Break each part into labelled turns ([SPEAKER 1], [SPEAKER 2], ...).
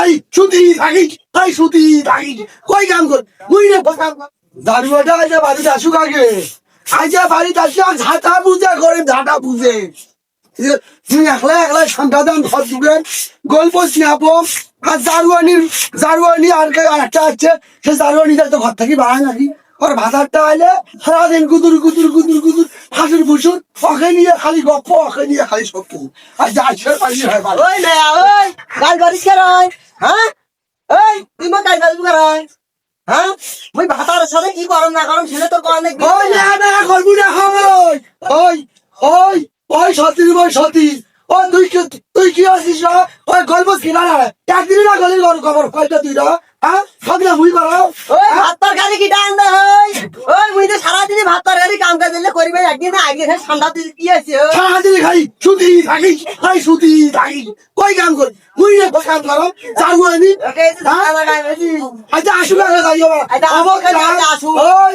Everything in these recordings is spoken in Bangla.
[SPEAKER 1] খাই সুতি থাকি খাই সুতি থাকি। কই কাম কর? মুই রে কর দারুয়াটা আইজা বাড়িতে আসুক আগে। আইজা বাড়িতে আসি আর ঝাঁটা বুঝে করে, ঝাঁটা বুঝে তুই একলা একলা সন্ধ্যা দান ঘর ঢুকেন গল্প স্নাপো আর জারুয়ানির জারুয়ানি আর একটা আছে সে জারুয়ানিটা তো ঘর থেকে বাড়ায় নাকি। ওর ভাতারটা আইলে সারাদিন গুদুর গুদুর গুদুর গুদুর হাসুর ফুসুর, ওকে নিয়ে খালি গপ্প, ওকে নিয়ে খালি সব আর যা সে পারি হয় পারে।
[SPEAKER 2] ওই মেয়া, ওই, গাল কে রয় হ্যাঁ? ওই তুই মা কাই রয় হ্যাঁ? মুই ভাতার সাথে কি করম না করম সেটা তো কর নাকি
[SPEAKER 1] ওই না না করবি না ওই ওই ওই ওই সতী ওই সতী। ও তুই কি তুই কি আছিস না ওই গল্প কিনা না। একদিন না গলি গর খবর কয়টা তুই না হ্যাঁ? সব না মুই করা।
[SPEAKER 2] ওই ভাত তরকারি কি ডান দে ওই ওই মুই সারাদিন ভাত তরকারি কাম কাজ দিলে করিবে একদিন না আগে ঠান্ডা দিন কি আছে ওই?
[SPEAKER 1] সারাদিন খাই সুতি থাকি খাই সুতি থাকি। কই কাম কর? মুই রে কাম করো আনি
[SPEAKER 2] ওকে এই যে ঠান্ডা গায়ে বেশি।
[SPEAKER 1] আচ্ছা আসুক আগে যাই বাবা।
[SPEAKER 2] আচ্ছা, আসুক,
[SPEAKER 1] আবার
[SPEAKER 2] আচ্ছা,
[SPEAKER 1] না, ওই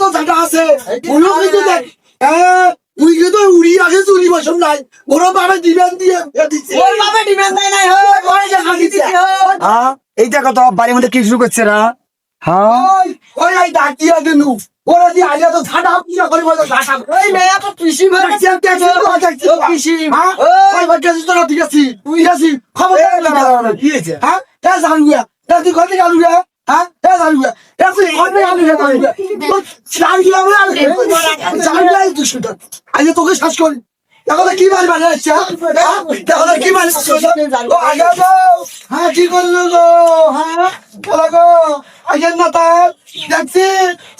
[SPEAKER 1] তো ঝাঁটা আছে। মুলো কিন্তু দেখ হ্যাঁ মুই কিন্তু উড়ি আসে চুরি বসম নাই। বাবা দিবেন দিয়ে দিচ্ছে
[SPEAKER 2] ওর বাপে ডিমান্ড নাই যে
[SPEAKER 3] হ্যাঁ। এইটা কত বাড়ির মধ্যে কি শুরু করছে না? হ্যাঁ?
[SPEAKER 1] ওই ওই ডাকিয়া দিনু ওরা দিয়ে আলিয়া তো করে বলে
[SPEAKER 2] মেয়া তো কৃষি ভাই। কৃষি
[SPEAKER 1] হ্যাঁ?
[SPEAKER 2] ওই।
[SPEAKER 1] ওই বাচ্চা তো ঠিক আছে তুই আছি খবর
[SPEAKER 3] না, না, না, না, কি হয়েছে?
[SPEAKER 1] হ্যাঁ? এ জানুয়া এ তুই কত জানুয়া হ্যাঁ? এ জানুয়া এ তুই কত জানুয়া জানুয়া জানুয়া বলে জানুয়া তুই শুধু। আজ তোকে শ্বাস করি। দেখো তো কি মাল বানা আছে দেখো কি মাল আগে হ্যাঁ কি করল গো? হ্যাঁ? আগে না তার। দেখছি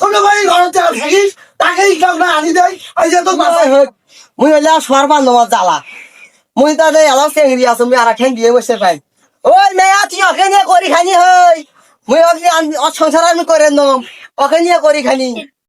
[SPEAKER 1] ছোট ভাই ঘরতে থাকিস তাকে কেউ না আনি দেয় আইজে তো মাথায় হোক
[SPEAKER 2] মুই হইলে সোয়ার পারল আমার জ্বালা। মুই তাতে এলাও চেংড়ি আছো মুই আর ঠেং দিয়ে বসে পাই। ওই মেয়া তুই ওকে নিয়ে করি খানি হই? মুই ওকে সংসার আমি করে নম। ওকে নিয়ে করি খানি